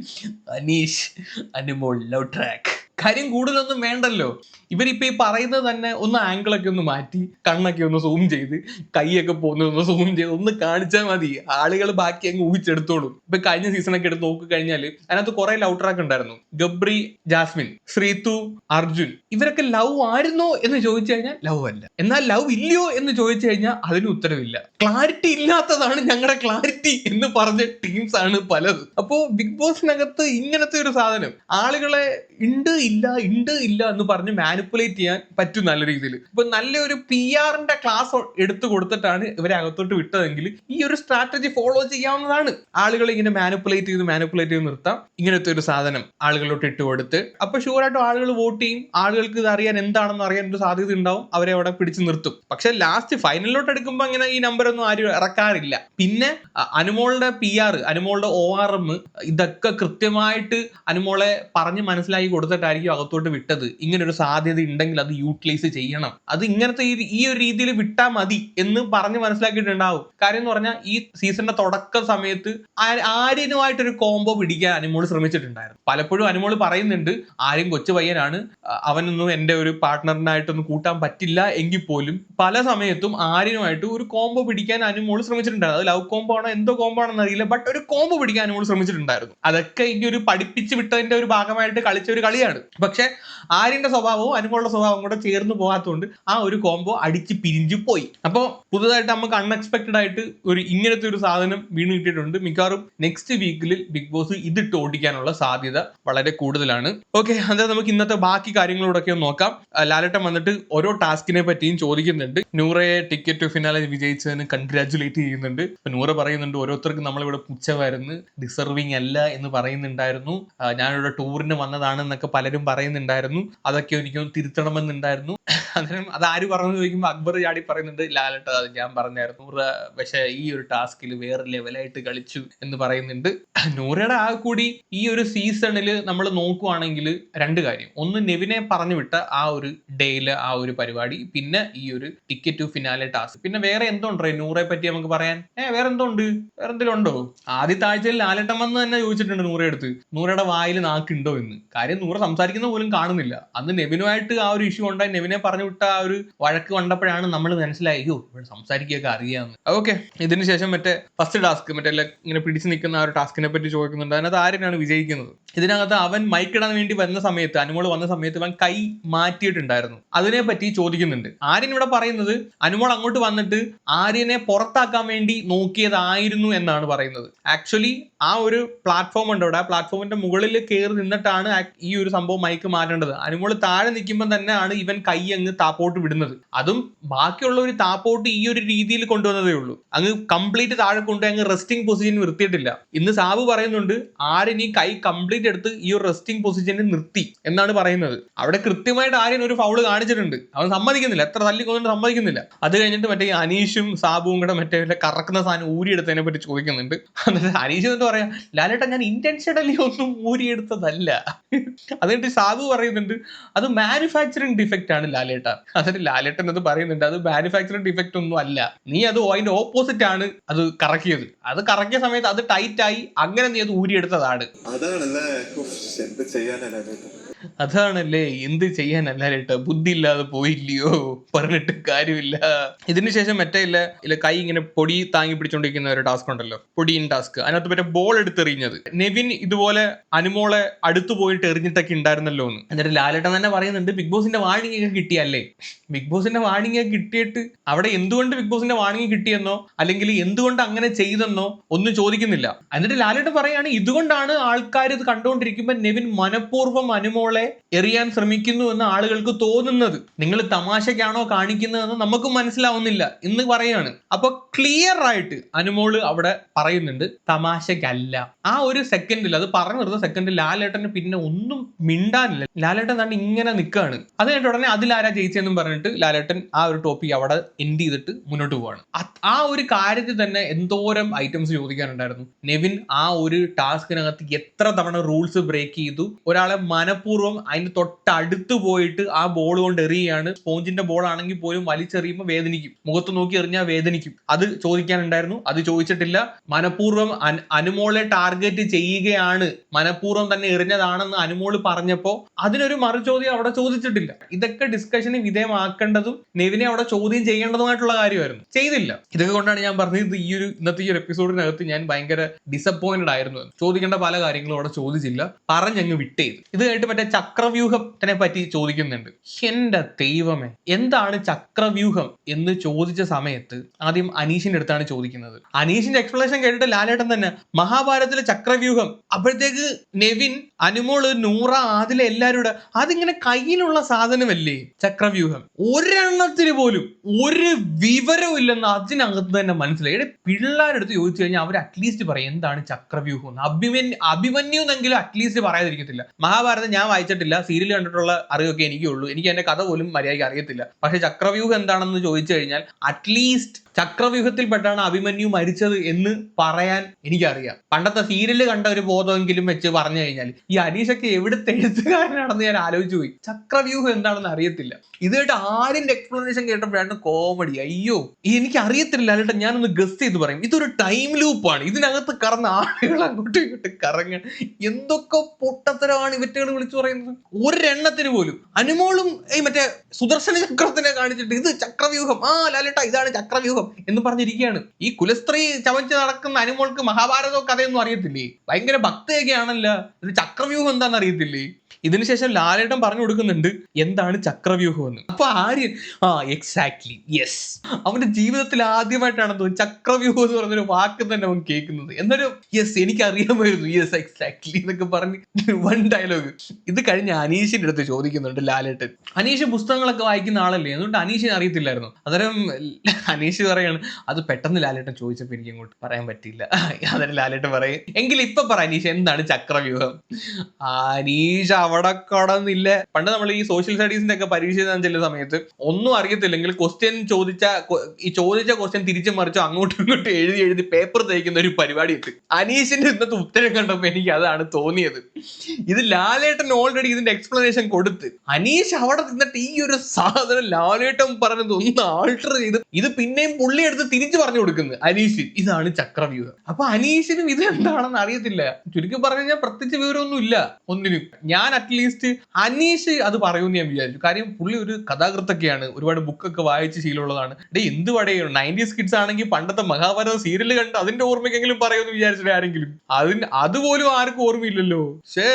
S1: ഹനീഷ് അനുമോൾ ലവ് ട്രാക്ക് കാര്യം കൂടുതലൊന്നും വേണ്ടല്ലോ. ഇവരിപ്പോ ഈ പറയുന്നത് തന്നെ ഒന്ന് ആംഗിളൊക്കെ ഒന്ന് മാറ്റി കണ്ണൊക്കെ ഒന്ന് സൂം ചെയ്ത് കൈയൊക്കെ പോകുന്ന ഒന്ന് സൂം ചെയ്ത് ഒന്ന് കാണിച്ചാൽ മതി. ആളുകൾ ബാക്കി അങ്ങ് ഊഹിച്ചെടുത്തോളും. ഇപ്പൊ കഴിഞ്ഞ സീസണൊക്കെ എടുത്ത് നോക്കി കഴിഞ്ഞാൽ അതിനകത്ത് കുറെ ലവ് ട്രാക്ക് ഉണ്ടായിരുന്നു. ഗബ്രി ജാസ്മിൻ ശ്രീതു അർജുൻ. ഇവരൊക്കെ ലവ് ആയിരുന്നോ എന്ന് ചോദിച്ചു കഴിഞ്ഞാൽ ലവ് അല്ല. എന്നാൽ ലവ് ഇല്ലയോ എന്ന് ചോദിച്ചു കഴിഞ്ഞാൽ അതിന് ഉത്തരവില്ല. ക്ലാരിറ്റി ഇല്ലാത്തതാണ് ഞങ്ങളുടെ ക്ലാരിറ്റി എന്ന് പറഞ്ഞ ടീംസ് ആണ് പലത്. അപ്പോ ബിഗ് ബോസിനകത്ത് ഇങ്ങനത്തെ ഒരു സാധനം. ആളുകളെ ഉണ്ട് ഇല്ല ഉണ്ട് ഇല്ല എന്ന് പറഞ്ഞ് മാനിപ്പുലേറ്റ് ചെയ്യാൻ പറ്റും നല്ല രീതിയിൽ. ഇപ്പൊ നല്ലൊരു പി ആറിന്റെ ക്ലാസ് എടുത്തു കൊടുത്തിട്ടാണ് ഇവരെ അകത്തോട്ട് വിട്ടതെങ്കിൽ ഈ ഒരു സ്ട്രാറ്റജി ഫോളോ ചെയ്യാവുന്നതാണ്. ആളുകൾ ഇങ്ങനെ മാനിപ്പുലേറ്റ് ചെയ്ത് മാനിപ്പുലേറ്റ് ചെയ്ത് നിർത്താം. ഇങ്ങനത്തെ ഒരു സാധനം ആളുകളോട്ട് ഇട്ട് കൊടുത്ത്. അപ്പൊ ഷുവറായിട്ടും ആളുകൾ വോട്ട് ചെയ്യും. ആളുകൾക്ക് ഇത് അറിയാൻ എന്താണെന്ന് അറിയാൻ ഒരു സാധ്യത ഉണ്ടാവും. അവരെ അവിടെ പിടിച്ചു നിർത്തും. പക്ഷെ ലാസ്റ്റ് ഫൈനലിലോട്ട് എടുക്കുമ്പോൾ അങ്ങനെ ഈ നമ്പർ ഒന്നും ആരും ഇറക്കാറില്ല. പിന്നെ അനുമോളുടെ പി ആർ അനുമോളുടെ ഒ ആർ എം ഇതൊക്കെ കൃത്യമായിട്ട് അനുമോളെ പറഞ്ഞ് മനസ്സിലാക്കി കൊടുത്തിട്ടായിരിക്കും അകത്തോട്ട് വിട്ടത്. ഇങ്ങനൊരു ഒരു സാധ്യത ഉണ്ടെങ്കിൽ അത് യൂട്ടിലൈസ് ചെയ്യണം. അത് ഇങ്ങനത്തെ ഈ- ഒരു രീതിയിൽ വിട്ടാൽ മതി എന്ന് പറഞ്ഞ് മനസ്സിലാക്കിയിട്ടുണ്ടാവും. കാര്യം എന്ന് പറഞ്ഞാൽ ഈ സീസണിന്റെ തുടക്ക സമയത്ത് ആര്യനുമായിട്ടൊരു കോംബോ പിടിക്കാൻ അനുമോൾ ശ്രമിച്ചിട്ടുണ്ടായിരുന്നു. പലപ്പോഴും അനുമോൾ പറയുന്നുണ്ട് ആര്യം കൊച്ചു പയ്യനാണ്. അവനൊന്നും എന്റെ ഒരു പാർട്ട്ണറിനായിട്ടൊന്നും കൂട്ടാൻ പറ്റില്ല എങ്കിൽ പോലും. പല സമയത്തും ആര്യനുമായിട്ട് ഒരു കോംബോ പിടിക്കാൻ അനുമോൾ ശ്രമിച്ചിട്ടുണ്ടായിരുന്നു. അത് ലവ് കോംബോ ആണോ എന്തോ കോംബോ ആണെന്ന് അറിയില്ല ബട്ട് ഒരു കോംബോ പിടിക്കാൻ അനുമോൾ ശ്രമിച്ചിട്ടുണ്ടായിരുന്നു. അതൊക്കെ ഈ ഒരു പഠിപ്പിച്ച് വിട്ടതിന്റെ ഒരു ഭാഗമായിട്ട് കളിച്ച ഒരു കളിയാണ്. പക്ഷെ ആര്യന്റെ സ്വഭാവവും അനുമോളുടെ സ്വഭാവം കൂടെ ചേർന്ന് പോകാത്തതുകൊണ്ട് ആ ഒരു കോംബോ അടിച്ച് പിരിഞ്ഞു പോയി. അപ്പോൾ പുതുതായിട്ട് നമുക്ക് അൺഎക്സ്പെക്ടഡ് ആയിട്ട് ഒരു ഇങ്ങനത്തെ ഒരു സാധനം വീണ് കിട്ടിയിട്ടുണ്ട്. മിക്കവാറും നെക്സ്റ്റ് വീക്കിൽ ബിഗ് ബോസ് ഇതിട്ട് ഓടിക്കാനുള്ള സാധ്യത വളരെ കൂടുതലാണ്. ഓക്കെ അതായത് നമുക്ക് ഇന്നത്തെ ബാക്കി കാര്യങ്ങളോടൊക്കെ നോക്കാം. ലാലട്ടം വന്നിട്ട് ഓരോ ടാസ്കിനെ പറ്റിയും ചോദിക്കുന്നുണ്ട്. നൂറയെ ടിക്കറ്റ് ഫിനാലെ വിജയിച്ചതിന് കൺഗ്രാറ്റുലേറ്റ് ചെയ്യുന്നുണ്ട്. നൂറ പറയുന്നുണ്ട് ഓരോരുത്തർക്കും നമ്മളിവിടെ പുച്ഛമായിരുന്നു ഡിസർവിങ് അല്ല എന്ന് പറയുന്നുണ്ടായിരുന്നു. ഞാനിവിടെ ടൂറിന് വന്നതാണെന്നൊക്കെ പലരും പറയുന്നുണ്ടായിരുന്നു. അതൊക്കെ എനിക്ക് തിരുത്തണമെന്നുണ്ടായിരുന്നു. അന്നേരം അത് ആര് പറഞ്ഞു ചോദിക്കുമ്പോൾ അക്ബർ ചാടി പറയുന്നുണ്ട് ലാലട്ട അത് ഞാൻ പറഞ്ഞായിരുന്നു. നൂറ പക്ഷെ ഈ ഒരു ടാസ്കിൽ വേറെ ലെവലായിട്ട് കളിച്ചു എന്ന് പറയുന്നുണ്ട്. നൂറയുടെ ആ കൂടി ഈ ഒരു സീസണിൽ നമ്മൾ നോക്കുവാണെങ്കിൽ രണ്ട് കാര്യം. ഒന്ന് നെവിനെ പറഞ്ഞു വിട്ട ആ ഒരു ഡേയിലെ ആ ഒരു പരിപാടി പിന്നെ ഈ ഒരു ടിക്കറ്റ് ടു ഫിനാലെ ടാസ്ക് പിന്നെ വേറെ എന്തോ ഉണ്ട് നൂറെ പറ്റി നമുക്ക് പറയാൻ. ഏ വേറെ എന്തുണ്ട്? വേറെ എന്തെങ്കിലും ഉണ്ടോ? ആദ്യത്തെ ആഴ്ചയിൽ ലാലട്ടം വന്ന് തന്നെ ചോദിച്ചിട്ടുണ്ട് നൂറയെടുത്ത് നൂറയുടെ വായിൽ നാക്കുണ്ടോ എന്ന്. കാര്യം നൂറ സംസാരിക്കുന്ന പോലും കാണുന്നില്ല. അന്ന് നെവിനുമായിട്ട് ആ ഒരു ഇഷ്യൂ ഉണ്ടായി നെവിനെ പറഞ്ഞു വിട്ട ആ ഒരു വഴക്ക് കണ്ടപ്പോഴാണ് നമ്മൾ മനസ്സിലായോ ഇവിടെ സംസാരിക്കുകയൊക്കെ അറിയാമെന്ന് ഓക്കെ ഇതിന് ശേഷം മറ്റേ ഫസ്റ്റ് ടാസ്ക് മറ്റേ ഇങ്ങനെ പിടിച്ചു നിൽക്കുന്ന ആ ഒരു ടാസ്കിനെ പറ്റി ചോദിക്കുന്നുണ്ട്. അതിനകത്ത് ആര്യനാണ് വിജയിക്കുന്നത്? ഇതിനകത്ത് അവൻ മൈക്കിടാൻ വേണ്ടി വന്ന സമയത്ത് അനുമോൾ വന്ന സമയത്ത് അവൻ കൈ മാറ്റിയിട്ടുണ്ടായിരുന്നു. അതിനെ പറ്റി ചോദിക്കുന്നുണ്ട്. ആര്യൻ ഇവിടെ പറയുന്നത് അനുമോൾ അങ്ങോട്ട് വന്നിട്ട് ആര്യനെ പുറത്താക്കാൻ വേണ്ടി നോക്കിയതായിരുന്നു എന്നാണ് പറയുന്നത്. ആക്ച്വലി ആ ഒരു പ്ലാറ്റ്ഫോം ഉണ്ട് അവിടെ ആ പ്ലാറ്റ്ഫോമിന്റെ മുകളിൽ കയറി നിന്നിട്ടാണ് ഈ ഒരു സംഭവം മൈക്ക് മാറ്റേണ്ടത്. അനുമോൾ താഴെ നിൽക്കുമ്പോൾ തന്നെയാണ് ഇവൻ കൈ അങ്ങ് താപ്പോട്ട് വിടുന്നത്. അതും ബാക്കിയുള്ള ഒരു താപ്പോട്ട് ഈ ഒരു രീതിയിൽ കൊണ്ടുവന്നതേ ഉള്ളൂ. അങ്ങ് കംപ്ലീറ്റ് താഴെ കൊണ്ട് അങ്ങ് റെസ്റ്റിംഗ് പൊസിഷൻ നിർത്തിയിട്ടില്ല. ഇന്ന് സാബ് പറയുന്നുണ്ട് ആര്യൻ ഈ കൈ കംപ്ലീറ്റ് എടുത്ത് ഈ ഒരു റെസ്റ്റിംഗ് പൊസിഷനിൽ നിർത്തി എന്നാണ് പറയുന്നത്. അവിടെ കൃത്യമായിട്ട് ആര്യൻ ഒരു ഫൗൾ കാണിച്ചിട്ടുണ്ട്. അവൻ സമ്മതിക്കുന്നില്ല. എത്ര തല്ലി കൊന്നിട്ട് സമ്മതിക്കുന്നില്ല. അത് കഴിഞ്ഞിട്ട് മറ്റേ അനീഷും സാബുവും കൂടെ മറ്റേ കറക്കുന്ന സാധനം ഊരിയെടുത്തതിനെ പറ്റി ചോദിക്കുന്നുണ്ട്. എന്നിട്ട് അനീഷ് എന്നിട്ട് പറയാം ലാലേട്ടാ ഞാൻ ഇന്റൻഷനലി ഒന്നും ഊരിയെടുത്തതല്ല. അതുകൊണ്ട് സാബു പറയുന്നുണ്ട് അത് മാനുഫാക്ചറിങ് ഡിഫക്റ്റ് ആണ് ലാലേട്ട. അതിന് ലാലേട്ടൻ അത് പറയുന്നുണ്ട് അത് മാനുഫാക്ചറിങ് ഡിഫക്റ്റ് ഒന്നും അല്ല. നീ അത് അതിന്റെ ഓപ്പോസിറ്റ് ആണ് അത് കറക്കിയത്. അത് കറക്കിയ സമയത്ത് അത് ടൈറ്റ് ആയി അങ്ങനെ നീ അത് ഊരിയെടുത്തതാണ്.
S2: അതാണല്ലേ ചെയ്യാനല്ലേ
S1: അതാണല്ലേ എന്ത് ചെയ്യാൻ ലേട്ടാ ബുദ്ധി ഇല്ലാതെ പോയില്ലയോ? പറഞ്ഞിട്ട് കാര്യമില്ല. ഇതിനുശേഷം മറ്റേ ഇല്ല ഇല്ല കൈ ഇങ്ങനെ പൊടി താങ്ങി പിടിച്ചോണ്ടിരിക്കുന്ന ഒരു ടാസ്ക് ഉണ്ടല്ലോ പൊടിയിൻ ടാസ്ക്. അതിനകത്ത് മറ്റേ ബോൾ എടുത്തെറിഞ്ഞത്. നെവിൻ ഇതുപോലെ അനുമോളെ അടുത്തു പോയിട്ട് എറിഞ്ഞിട്ടൊക്കെ ഉണ്ടായിരുന്നല്ലോ എന്ന്. എന്നിട്ട് ലാലേട്ടൻ തന്നെ പറയുന്നുണ്ട് ബിഗ് ബോസിന്റെ വാണിംഗ് ഒക്കെ കിട്ടിയല്ലേ? ബിഗ് ബോസിന്റെ വാണിംഗ് ഒക്കെ കിട്ടിയിട്ട് അവിടെ എന്തുകൊണ്ട് ബിഗ് ബോസിന്റെ വാണിംഗ് കിട്ടിയെന്നോ അല്ലെങ്കിൽ എന്തുകൊണ്ട് അങ്ങനെ ചെയ്തെന്നോ ഒന്നും ചോദിക്കുന്നില്ല. എന്നിട്ട് ലാലേട്ടൻ പറയാണ് ഇതുകൊണ്ടാണ് ആൾക്കാർ ഇത് കണ്ടുകൊണ്ടിരിക്കുമ്പോൾ നെവിൻ മനഃപൂർവം അനുമോളെ എറിയാൻ ശ്രമിക്കുന്നു എന്ന് ആളുകൾക്ക് തോന്നുന്നത്. നിങ്ങൾ തമാശക്കാണോ കാണിക്കുന്നതെന്ന് നമുക്ക് മനസ്സിലാവുന്നില്ല എന്ന് പറയാണ്. അപ്പൊ ക്ലിയർ ആയിട്ട് അനുമോൾ അവിടെ പറയുന്നുണ്ട് തമാശക്കല്ല ആ ഒരു സെക്കൻഡിൽ അത് പറഞ്ഞു നിർത്ത സെക്കൻഡിൽ ലാലേട്ടന് പിന്നെ ഒന്നും മിണ്ടാനില്ല. ലാലേട്ടൻ തന്നെ ഇങ്ങനെ നിൽക്കുകയാണ് അത് കഴിഞ്ഞിട്ട് ഉടനെ അതിലാരാ ജയിച്ചെന്നും പറഞ്ഞിട്ട് ലാലേട്ടൻ ആ ഒരു ടോപ്പിക് അവിടെ എൻഡ് ചെയ്തിട്ട് മുന്നോട്ട് പോവാണ്. ആ ഒരു കാര്യത്തിൽ തന്നെ എന്തോരം ഐറ്റംസ് ചോദിക്കാനുണ്ടായിരുന്നു. നെവിൻ ആ ഒരു ടാസ്കിനകത്ത് എത്ര തവണ റൂൾസ് ബ്രേക്ക് ചെയ്തു? ഒരാളെ മനഃപൂർവം അതിന് തൊട്ടടുത്ത് പോയിട്ട് ആ ബോൾ കൊണ്ട് എറിയുകയാണ്. സ്പോഞ്ചിന്റെ ബോൾ ആണെങ്കിൽ പോലും വലിച്ചെറിയുമ്പോൾ വേദനിക്കും. മുഖത്ത് നോക്കി എറിഞ്ഞാൽ വേദനിക്കും. അത് ചോദിക്കാനുണ്ടായിരുന്നു. അത് ചോദിച്ചിട്ടില്ല. മനഃപൂർവം അനുമോളെ ടാർഗറ്റ് ചെയ്യുകയാണ്. മനഃപൂർവം തന്നെ എറിഞ്ഞതാണെന്ന് അനുമോൾ പറഞ്ഞപ്പോ അതിനൊരു മറുചോദ്യം അവിടെ ചോദിച്ചിട്ടില്ല. ഇതൊക്കെ ഡിസ്കഷന് വിധേയമാക്കേണ്ടതും നെവിനെ അവിടെ ചോദ്യം ചെയ്യേണ്ടതുമായിട്ടുള്ള കാര്യമായിരുന്നു. ചെയ്തില്ല. ഇതൊക്കെ കൊണ്ടാണ് ഞാൻ പറഞ്ഞത് ഈ ഒരു ഇന്നത്തെ ഈ ഒരു എപ്പിസോഡിനകത്ത് ഞാൻ ഭയങ്കര ഡിസപ്പോയിന്റഡ് ആയിരുന്നു. ചോദിക്കേണ്ട പല കാര്യങ്ങളും അവിടെ ചോദിച്ചില്ല. പറഞ്ഞങ്ങ് വിട്ടേത്. ഇത് കേട്ട് മറ്റേ ചക്രവ്യൂഹത്തിനെ പറ്റി ചോദിക്കുന്നുണ്ട്. എന്റെ ദൈവമേ എന്താണ് ചക്രവ്യൂഹം എന്ന് ചോദിച്ച സമയത്ത് ആദ്യം അനീഷിന്റെ അടുത്താണ് ചോദിക്കുന്നത്. അനീഷിന്റെ എക്സ്പ്ലനേഷൻ കേട്ടിട്ട് ലാലേട്ടൻ തന്നെ മഹാഭാരതത്തിലെ ചക്രവ്യൂഹം അപ്പോഴത്തേക്ക് നെവിൻ അനുമോൾ നൂറ ആദിലെ എല്ലാവരും കൂടെ അതിങ്ങനെ കയ്യിലുള്ള സാധനമല്ലേ ചക്രവ്യൂഹം? ഒരെണ്ണത്തിന് പോലും ഒരു വിവരവും ഇല്ലെന്ന് അതിനകത്ത് തന്നെ മനസ്സിലായി. പിള്ളേരെടുത്ത് ചോദിച്ചു കഴിഞ്ഞാൽ അവർ അറ്റ്ലീസ്റ്റ് പറയും എന്താണ് ചക്രവ്യൂഹം അഭിമന്യു അഭിമന്യു എന്നെങ്കിലും അറ്റ്ലീസ്റ്റ് പറയാതിരിക്കത്തില്ല. മഹാഭാരതം ഞാൻ വായിച്ചിട്ടില്ല. സീരിയൽ കണ്ടിട്ടുള്ള അറിവൊക്കെ എനിക്കുള്ളൂ. എനിക്ക് എന്റെ കഥ പോലും മര്യാദയ്ക്ക് അറിയത്തില്ല. പക്ഷെ ചക്രവ്യൂഹം എന്താണെന്ന് ചോദിച്ചു കഴിഞ്ഞാൽ അറ്റ്ലീസ്റ്റ് ചക്രവ്യൂഹത്തിൽപ്പെട്ടാണ് അഭിമന്യു മരിച്ചത് എന്ന് പറയാൻ എനിക്കറിയാം. പണ്ടത്തെ സീരിയൽ കണ്ട ഒരു ബോധമെങ്കിലും വെച്ച് പറഞ്ഞു കഴിഞ്ഞാൽ ഈ അനീഷൊക്കെ എവിടുത്തെ എഴുത്തുകാരനാണെന്ന് ഞാൻ ആലോചിച്ചു പോയി. ചക്രവ്യൂഹം എന്താണെന്ന് അറിയത്തില്ല. ഇത് കേട്ട് ആരിന്റെ എക്സ്പ്ലനേഷൻ കേട്ടപ്പോഴാണ് കോമഡി അയ്യോ എനിക്ക് അറിയത്തില്ല അല്ലേട്ടാ ഞാനൊന്ന് ഗസ് ചെയ്ത് പറയും. ഇതൊരു ടൈം ലൂപ്പാണ് ഇതിനകത്ത് കറന്ന ആളുകൾ അങ്ങോട്ടും ഇങ്ങോട്ടും കറങ്ങ. എന്തൊക്കെ പൊട്ടത്തരമാണ് ഇവറ്റകൾ വിളിച്ചു പറയുന്നത്. ഒരെണ്ണത്തിന് പോലും. അനുമോളും ഈ മറ്റേ സുദർശന ചക്രത്തിനെ കാണിച്ചിട്ട് ഇത് ചക്രവ്യൂഹം. ആ ലാലേട്ട ഇതാണ് ചക്രവ്യൂഹം. എന്ന് പറഞ്ഞിരിക്കുകയാണ്. ഈ കുലസ്ത്രീ ചവച്ച് നടക്കുന്ന അനുമോൾക്ക് മഹാഭാരതോ കഥയൊന്നും അറിയത്തില്ലേ? ഭയങ്കര ഭക്തയൊക്കെ ആണല്ലോ ഇത് ചക്രവ്യൂഹം എന്താണെന്ന് അറിയത്തില്ലേ ഇതിനുശേഷം ലാലേട്ടൻ പറഞ്ഞു കൊടുക്കുന്നുണ്ട് എന്താണ് ചക്രവ്യൂഹം എന്ന്? അപ്പൊ ആര്യൻ ആ എക്സാക്ട്ലി യെസ് അവന്റെ ജീവിതത്തിൽ ആദ്യമായിട്ടാണ് തോന്നുന്നു ചക്രവ്യൂഹം എന്ന് പറഞ്ഞൊരു വാക്ക് തന്നെ അവൻ കേൾക്കുന്നത്. എന്നൊരു യെസ് എനിക്ക് അറിയാമായിരുന്നു യെസ് എക്സാക്ട്ലി എന്നൊക്കെ പറഞ്ഞ് വൺ ഡയലോഗ് ഇത് കഴിഞ്ഞ് അനീഷിന്റെ അടുത്ത് ചോദിക്കുന്നുണ്ട് ലാലേട്ടൻ. അനീഷ് പുസ്തകങ്ങളൊക്കെ വായിക്കുന്ന ആളല്ലേ? അതുകൊണ്ട് അനീഷിനെ അറിയത്തില്ലായിരുന്നു. അന്നേരം അനീഷ് പറയാണ് അത് പെട്ടെന്ന് ലാലേട്ടൻ ചോദിച്ചപ്പോൾ എനിക്ക് അങ്ങോട്ട് പറയാൻ പറ്റിയില്ല. അന്നേരം ലാലേട്ടൻ പറയും എങ്കിൽ ഇപ്പൊ പറ അനീഷ് എന്താണ് ചക്രവ്യൂഹം? അനീഷ് അവിടെ കടന്നില്ല. പണ്ട് നമ്മൾ ഈ സോഷ്യൽ സ്റ്റഡീസിന്റെ ഒക്കെ പരീക്ഷ ചെല്ലുന്ന സമയത്ത് ഒന്നും അറിയത്തില്ലെങ്കിൽ ക്വസ്റ്റ്യൻ ചോദിച്ച ഈ ചോദിച്ച ക്വസ്റ്റ്യൻ തിരിച്ചു മറിച്ചോ അങ്ങോട്ടും ഇങ്ങോട്ടും എഴുതി എഴുതി പേപ്പർ തയ്ക്കുന്ന ഒരു പരിപാടി ഉണ്ട് അനീഷിന്റെ ഇന്നത്തെ ഉത്തരം കണ്ടപ്പോ എനിക്ക് അതാണ് തോന്നിയത്. ഇത് ലാലേട്ടൻ ഓൾറെഡി ഇതിന്റെ എക്സ്പ്ലനേഷൻ കൊടുത്ത്. അനീഷ് അവിടെ നിന്നിട്ട് ഈ ഒരു സാധനം ലാലേട്ടൻ പറഞ്ഞത് ഒന്ന് ആൾട്ടർ ചെയ്ത് ഇത് പിന്നെയും പുള്ളി എടുത്ത് തിരിച്ചു പറഞ്ഞു കൊടുക്കുന്നത് അനീഷ് ഇതാണ് ചക്രവ്യൂഹം. അപ്പൊ അനീഷിനും ഇത് എന്താണെന്ന് അറിയത്തില്ല. ചുരുക്കി പറഞ്ഞു കഴിഞ്ഞാൽ പ്രത്യേകിച്ച് വിവരമൊന്നും ഇല്ല ഒന്നിനും. ഞാൻ അറ്റ്ലീസ്റ്റ് അനീഷ് അത് പറയുമെന്ന് ഞാൻ വിചാരിച്ചു. കാര്യം പുള്ളി ഒരു കഥാകൃത്തൊക്കെയാണ്. ഒരുപാട് ബുക്കൊക്കെ വായിച്ച് ശീലമുള്ളതാണ്. ഡേ എന്ത് പടയോ നയന്റീസ് കിഡ്സ് ആണെങ്കിൽ പണ്ടത്തെ മഹാഭാരത സീരിയൽ കണ്ട് അതിന്റെ ഓർമ്മയ്ക്കെങ്കിലും പറയുമെന്ന് വിചാരിച്ചിട്ട് ആരെങ്കിലും? അതിന് അതുപോലും ആർക്കും ഓർമ്മയില്ലല്ലോ. ഷേ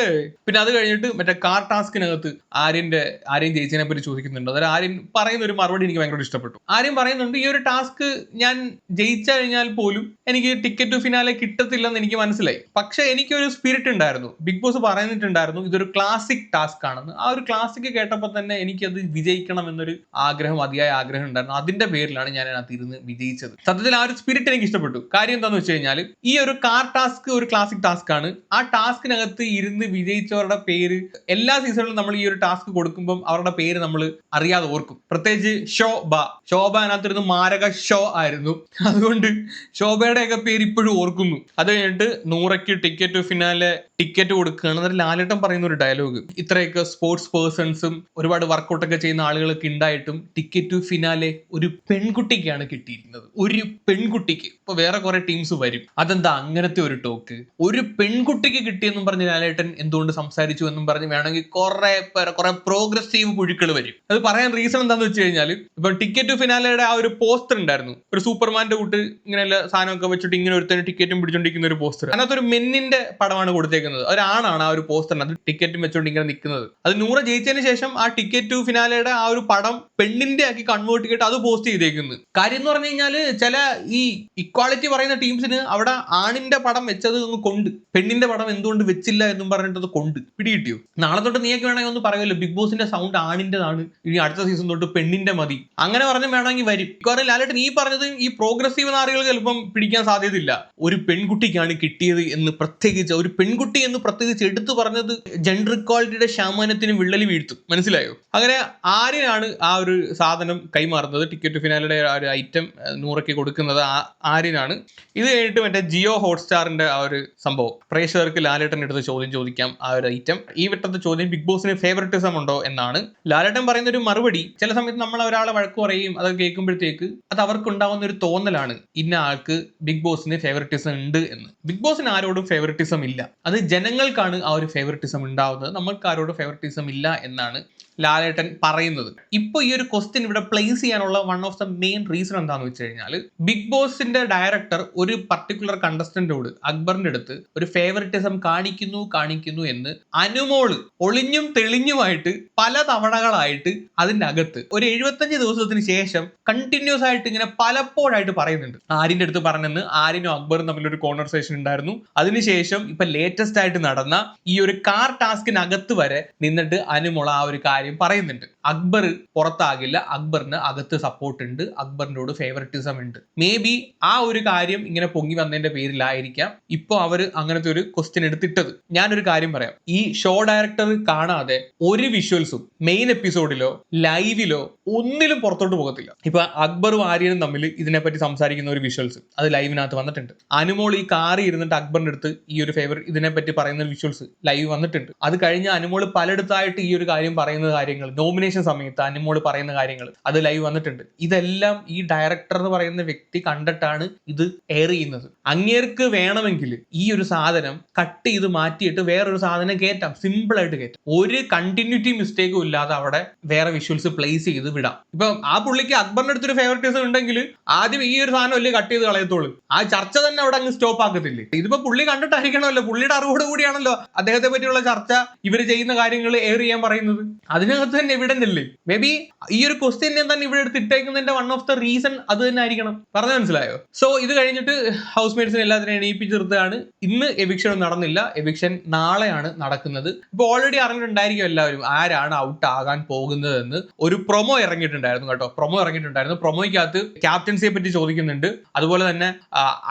S1: പിന്നെ അത് കഴിഞ്ഞിട്ട് മറ്റേ കാർ ടാസ്കിനകത്ത് ആര്യന്റെ ആര്യൻ ജയിച്ചതിനെ പറ്റി ചോദിക്കുന്നുണ്ട്. അതായത് ആര്യൻ പറയുന്ന ഒരു മറുപടി എനിക്ക് ഭയങ്കര ഇഷ്ടപ്പെട്ടു. ആര്യൻ പറയുന്നുണ്ട് ഈ ഒരു ടാസ്ക് ഞാൻ ജയിച്ചു കഴിഞ്ഞാൽ പോലും എനിക്ക് ടിക്കറ്റ് ടു ഫിനാലെ കിട്ടത്തില്ലെന്ന് എനിക്ക് മനസ്സിലായി. പക്ഷെ എനിക്കൊരു സ്പിരിറ്റ് ഉണ്ടായിരുന്നു. ബിഗ് ബോസ് പറഞ്ഞിട്ടുണ്ടായിരുന്നു ഇതൊരു ക്ലാസിക് ടാസ്ക് ആണെന്ന്. ആ ഒരു ക്ലാസിക് കേട്ടപ്പോൾ തന്നെ എനിക്കത് വിജയിക്കണം എന്നൊരു ആഗ്രഹം അതിയായ ആഗ്രഹം ഉണ്ടായിരുന്നു. അതിന്റെ പേരിലാണ് ഞാൻ അതിനകത്ത് ഇരുന്ന് വിജയിച്ചത്. സത്യത്തിൽ ആ ഒരു സ്പിരിറ്റ് എനിക്ക് ഇഷ്ടപ്പെട്ടു കാര്യം എന്താണെന്ന് വെച്ച് കഴിഞ്ഞാൽ ഈ ഒരു കാർ ടാസ്ക് ഒരു ക്ലാസിക് ടാസ്ക് ആണ്. ആ ടാസ്കിനകത്ത് ഇരുന്ന് വിജയിച്ചവരുടെ പേര് എല്ലാ സീസണിലും നമ്മൾ ഈ ഒരു ടാസ്ക് കൊടുക്കുമ്പോൾ അവരുടെ പേര് നമ്മൾ അറിയാതെ ഓർക്കും. പ്രത്യേകിച്ച് ശോഭ. ശോഭ അതിനകത്തിരുന്ന് മാരക ഷോ ആയിരുന്നു. അതുകൊണ്ട് ശോഭയുടെ ഒക്കെ പേര് ഇപ്പോഴും ഓർക്കുന്നു. അത് കഴിഞ്ഞിട്ട് നൂറയ്ക്ക് ടിക്കറ്റ് ഫിനാലെ ടിക്കറ്റ് കൊടുക്കുകയാണ്. എന്നൊരു ലാലേട്ടൻ പറയുന്ന ഒരു ഡയലോഗ് ഇത്രയൊക്കെ സ്പോർട്സ് പേഴ്സൺസും ഒരുപാട് വർക്കൗട്ടൊക്കെ ചെയ്യുന്ന ആളുകളൊക്കെ ഉണ്ടായിട്ടും ടിക്കറ്റ് ടു ഫിനാലെ ഒരു പെൺകുട്ടിക്കാണ് കിട്ടിയിരുന്നത് ഒരു പെൺകുട്ടിക്ക്. ഇപ്പൊ വേറെ കുറെ ടീംസ് വരും. അതെന്താ അങ്ങനത്തെ ഒരു ടോക്ക് ഒരു പെൺകുട്ടിക്ക് കിട്ടിയെന്നും പറഞ്ഞ് ലാലേട്ടൻ എന്തുകൊണ്ട് സംസാരിച്ചു എന്നും പറഞ്ഞ് വേണമെങ്കിൽ കുറെ കുറെ പ്രോഗ്രസീവ് പുഴുക്കൾ വരും. അത് പറയാൻ റീസൺ എന്താന്ന് വെച്ച് കഴിഞ്ഞാൽ ഇപ്പൊ ടിക്കറ്റ് ടു ഫിനാലയുടെ ആ ഒരു പോസ്റ്റർ ഉണ്ടായിരുന്നു. ഒരു സൂപ്പർമാന്റെ കൂട്ട് ഇങ്ങനെയുള്ള സാധനമൊക്കെ വെച്ചിട്ട് ഇങ്ങനെ ഒരുത്തന്നെ ടിക്കറ്റും പിടിച്ചോണ്ടിരിക്കുന്ന ഒരു പോസ്റ്റർ അതിനകത്ത് ഒരു മെന്നിന്റെ പടമാണ് കൊടുത്തേക്കുന്നത്. ഒരാണാണ് ആ ഒരു പോസ്റ്റർ അത് ടിക്കറ്റും വെച്ചോണ്ട് ഇങ്ങനെ നിൽക്കുന്നത് അത് നൂറ് ജയിച്ചതിന് ശേഷം ആ ടിക്കറ്റ് ടു ഫിനാലയുടെ ആ ഒരു പടം പെണ്ണിന്റെ ആക്കി കൺവേർട്ട് ചെയ്തിട്ട് അത് പോസ്റ്റ് ചെയ്തേക്കുന്നത് കാര്യം എന്ന് പറഞ്ഞു കഴിഞ്ഞാൽ ചില ഈ ഇക്വാളിറ്റി പറയുന്ന ടീംസിന് അവിടെ ആണിന്റെ പടം വെച്ചത് ഒന്ന് കൊണ്ട്. പെണ്ണിന്റെ പടം എന്തുകൊണ്ട് വെച്ചില്ല എന്നും പറഞ്ഞിട്ട് അത് കൊണ്ട് പിടികിട്ടിയോ? നാളെ തൊട്ട് നീയൊക്കെ വേണമെങ്കിൽ ഒന്ന് പറയുമല്ലോ ബിഗ് ബോസിന്റെ സൗണ്ട് ആണിന്റെതാണ്. ഇനി അടുത്ത സീസൺ തൊട്ട് പെണ്ണിന്റെ മതി. അങ്ങനെ പറഞ്ഞ് വേണമെങ്കിൽ വരും. കാരണം ലാലേട്ടൻ ഈ പറഞ്ഞത് ഈ പ്രോഗ്രസീവ് നാറികൾ ചിലപ്പം പിടിക്കാൻ സാധ്യതയില്ല. ഒരു പെൺകുട്ടിക്കാണ് കിട്ടിയത് എന്ന് പ്രത്യേകിച്ച് ഒരു പെൺകുട്ടി എന്ന് പ്രത്യേകിച്ച് എടുത്തു പറഞ്ഞത് ജെൻഡർ ഇക്വാളിറ്റിയുടെ ശമാനത്തിന് വിള്ളലി വീഴ്ത്തും. മനസ്സിലായോ? അങ്ങനെ ആര്യനാണ് ആ ഒരു സാധനം കൈമാറുന്നത്. ടിക്കറ്റ് ഫിനാലിയുടെ ആ ഒരു ഐറ്റം നൂറയ്ക്ക് കൊടുക്കുന്നത് ആര്യനാണ്. ഇത് കഴിഞ്ഞിട്ട് മറ്റേ ജിയോ ഹോട്ട്സ്റ്റാറിന്റെ ആ ഒരു സംഭവം. പ്രേക്ഷകർക്ക് ലാലേട്ടൻ എടുത്ത് ചോദ്യം ചോദിക്കാം ആ ഒരു ഐറ്റം ഈ വട്ടത്തെ ചോദ്യം ബിഗ് ബോസിന് ഫേവറിറ്റിസം ഉണ്ടോ എന്നാണ്. ലാലേട്ടൻ പറയുന്ന ഒരു മറുപടി ചില സമയത്ത് നമ്മൾ ഒരാളെ വഴക്ക് പറയും അത് കേൾക്കുമ്പോഴത്തേക്ക് അത് അവർക്ക് ഉണ്ടാവുന്ന ഒരു തോന്നലാണ്. ഇന്ന ആൾക്ക് ബിഗ് ബോസിന് ഫേവറിറ്റിസം ഉണ്ട് എന്ന്. ബിഗ് ബോസിന് ആരോടും ഫേവറിറ്റിസം ഇല്ല. അത് ജനങ്ങൾക്കാണ് ആ ഒരു ഫേവറിറ്റിസം ഉണ്ടാവുന്നത്. നമ്മൾക്ക് ആരോടും ഫേവററ്റിസം ഇല്ല എന്നാണ് ലാലേട്ടൻ പറയുന്നത്. ഇപ്പൊ ഈ ഒരു ക്വസ്റ്റ്യൻ ഇവിടെ പ്ലേസ് ചെയ്യാനുള്ള one of the main reason എന്താന്ന് വെച്ച് കഴിഞ്ഞാൽ ബിഗ് ബോസിന്റെ ഡയറക്ടർ ഒരു പർട്ടിക്കുലർ കണ്ടസ്റ്റന്റോട് അക്ബറിന്റെ അടുത്ത് ഒരു ഫേവറിറ്റിസം കാണിക്കുന്നു കാണിക്കുന്നു എന്ന് അനുമോൾ ഒളിഞ്ഞും തെളിഞ്ഞുമായിട്ട് പല തവണകളായിട്ട് അതിന്റെ അകത്ത് ഒരു എഴുപത്തഞ്ച് ദിവസത്തിന് ശേഷം കണ്ടിന്യൂസ് ആയിട്ട് ഇങ്ങനെ പലപ്പോഴായിട്ട് പറയുന്നുണ്ട്. ആരിന്റെ അടുത്ത് പറഞ്ഞെന്ന് ആരിനും അക്ബറും തമ്മിൽ ഒരു കോൺവെർസേഷൻ ഉണ്ടായിരുന്നു. അതിനുശേഷം ഇപ്പൊ ലേറ്റസ്റ്റ് ആയിട്ട് നടന്ന ഈ ഒരു കാർ ടാസ്കിനകത്ത് വരെ നിന്നിട്ട് അനുമോൾ ആ ഒരു കാര്യം പറയുന്നുണ്ട്. അക്ബർ പുറത്താകില്ല. അക്ബറിന് അകത്ത് സപ്പോർട്ട് ഉണ്ട്. അക്ബറിനോട് ഫേവററ്റിസം ഉണ്ട്. മേ ബി ആ ഒരു കാര്യം ഇങ്ങനെ പൊങ്ങി വന്നതിന്റെ പേരിലായിരിക്കാം ഇപ്പൊ അവർ അങ്ങനത്തെ ഒരു ക്വസ്റ്റ്യൻ എടുത്തിട്ടത്. ഞാനൊരു കാര്യം പറയാം. ഈ ഷോ ഡയറക്ടർ കാണാതെ ഒരു വിഷ്വൽസും മെയിൻ എപ്പിസോഡിലോ ലൈവിലോ ഒന്നിലും പുറത്തോട്ട് പോകത്തില്ല. ഇപ്പൊ അക്ബറും ആര്യനും തമ്മിൽ ഇതിനെപ്പറ്റി സംസാരിക്കുന്ന ഒരു വിഷ്വൽസ് അത് ലൈവിനകത്ത് വന്നിട്ടുണ്ട്. അനുമോൾ ഈ കാറി ഇരുന്നിട്ട് അക്ബറിന്റെ അടുത്ത് ഈ ഒരു ഫേവർ ഇതിനെപ്പറ്റി പറയുന്ന വിഷ്വൽസ് ലൈവ് വന്നിട്ടുണ്ട്. അത് കഴിഞ്ഞ് അനുമോൾ പലയിടത്തായിട്ട് ഈ ഒരു കാര്യം പറയുന്ന കാര്യങ്ങൾ നോമിനേഷൻ സമയത്ത് അനുമോൾ പറയുന്ന കാര്യങ്ങൾ അത് ലൈവ് വന്നിട്ടുണ്ട്. ഇതെല്ലാം ഈ ഡയറക്ടർ എന്ന് പറയുന്ന വ്യക്തി കണ്ടിട്ടാണ് ഇത് എയർ ചെയ്യുന്നത്. അങ്ങേർക്ക് വേണമെങ്കിൽ ഈ ഒരു സാധനം കട്ട് ചെയ്ത് മാറ്റിയിട്ട് വേറൊരു സാധനം കയറ്റാം സിമ്പിൾ ആയിട്ട് കയറ്റാം ഒരു കണ്ടിന്യൂറ്റി മിസ്റ്റേക്കും ഇല്ലാതെ അവിടെ വേറെ വിഷ്വൽസ് പ്ലേസ് ചെയ്ത് വിടാം. ഇപ്പൊ ആ പുള്ളിക്ക് അക്ബറിന്റെ അടുത്തൊരു ഫേവററ്റിസം ഉണ്ടെങ്കിൽ ആദ്യം ഈ ഒരു സാധനം അല്ലേ കട്ട് ചെയ്ത് കളയത്തുള്ളൂ. ആ ചർച്ച തന്നെ അവിടെ അങ്ങ് സ്റ്റോപ്പ് ആക്കത്തില്ലേ? ഇതിപ്പോ പുള്ളി കണ്ടിട്ടായിരിക്കണമല്ലോ. പുള്ളിയുടെ അറിവോട് കൂടിയാണല്ലോ അദ്ദേഹത്തെ പറ്റിയുള്ള ചർച്ച ഇവർ ചെയ്യുന്ന കാര്യങ്ങൾ എയർ ചെയ്യാൻ പറയുന്നത്. അതിനകത്ത് തന്നെ എവിഡന്റ് അല്ലേ മേ ബി ഈ ഒരു ക്വസ്റ്റ്യൻ ഞാൻ തന്നെ ഇവിടെ എടുത്ത് ഇട്ടേക്കുന്നതിന്റെ വൺ ഓഫ് ദ റീസൺ അത് തന്നെ ആയിരിക്കണം. പറഞ്ഞു മനസ്സിലായോ? സോ ഇത് കഴിഞ്ഞിട്ട് ഹൗസ് മേറ്റ്സിനെ എല്ലാത്തിനും എണീപ്പിച്ചെടുത്താണ് ഇന്ന് എവിക്ഷൻ നടന്നില്ല. എവിക്ഷൻ നാളെയാണ് നടക്കുന്നത്. ഇപ്പൊ ഓൾറെഡി അറിഞ്ഞിട്ടുണ്ടായിരിക്കും എല്ലാവരും ആരാണ് ഔട്ട് ആകാൻ പോകുന്നതെന്ന്. ഒരു പ്രൊമോ ഇറങ്ങിയിട്ടുണ്ടായിരുന്നു കേട്ടോ. പ്രൊമോ ഇറങ്ങിയിട്ടുണ്ടായിരുന്നു. പ്രൊമോയ്ക്കകത്ത് ക്യാപ്റ്റൻസിയെ പറ്റി ചോദിക്കുന്നുണ്ട്. അതുപോലെ തന്നെ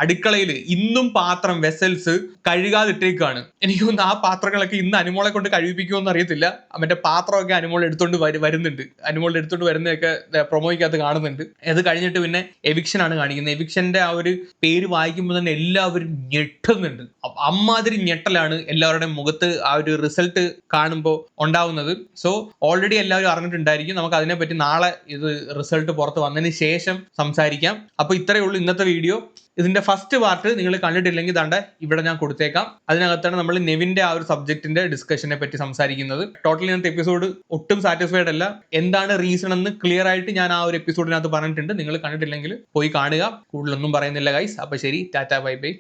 S1: അടുക്കളയിൽ ഇന്നും പാത്രം വെസൽസ് കഴുകാതിട്ടേക്കാണ്. എനിക്ക് തോന്നുന്നു ആ പാത്രങ്ങളൊക്കെ ഇന്ന് അനുമോളെ കൊണ്ട് കഴിപ്പിക്കുമെന്ന് അറിയത്തില്ല. മറ്റേ പാത്രമൊക്കെ അനുമോൾ എടുത്തോണ്ട് വരുന്നുണ്ട്. അനുമോൾ എടുത്തോണ്ട് വരുന്നതൊക്കെ പ്രൊമോയ്ക്കകത്ത് കാണുന്നുണ്ട്. അത് കഴിഞ്ഞിട്ട് പിന്നെ എവിക്ഷൻ ആണ് കാണിക്കുന്നത്. എവിക്ഷന്റെ ആ ഒരു പേര് വായിക്കുമ്പോൾ തന്നെ എല്ലാവരും ഞെട്ടുന്നുണ്ട്. അമ്മാതിരി ഞെട്ടലാണ് എല്ലാവരുടെയും മുഖത്ത് ആ ഒരു റിസൾട്ട് കാണുമ്പോൾ ഉണ്ടാവുന്നത്. സോ ഓൾറെഡി എല്ലാവരും അറിഞ്ഞിട്ടുണ്ടായിരിക്കും. നമുക്ക് അതിനെപ്പറ്റി നാളെ ഇത് റിസൾട്ട് പുറത്ത് വന്നതിന് ശേഷം സംസാരിക്കാം. അപ്പോൾ ഇത്രയേ ഉള്ളൂ ഇന്നത്തെ വീഡിയോ ഇതിന്റെ ഫസ്റ്റ് പാർട്ട് നിങ്ങൾ കണ്ടിട്ടില്ലെങ്കിൽ ദാണ്ട ഇവിടെ ഞാൻ കൊടുത്തേക്കാം. അതിനകത്താണ് നമ്മൾ നെവിന്റെ ആ ഒരു സബ്ജക്റ്റിന്റെ ഡിസ്കഷനെ പറ്റി സംസാരിക്കുന്നത്. ടോട്ടലി ഇന്നത്തെ എപ്പിസോഡ് ഒട്ടും സാറ്റിസ്ഫൈഡ് അല്ല. എന്താണ് റീസൺ എന്ന് ക്ലിയർ ആയിട്ട് ഞാൻ ആ ഒരു എപ്പിസോഡിനകത്ത് പറഞ്ഞിട്ടുണ്ട്. നിങ്ങൾ കണ്ടിട്ടില്ലെങ്കിൽ പോയി കാണുക. കൂടുതലൊന്നും പറയുന്നില്ല ഗൈസ് അപ്പൊ ശരി ടാറ്റ ബൈ ബൈ.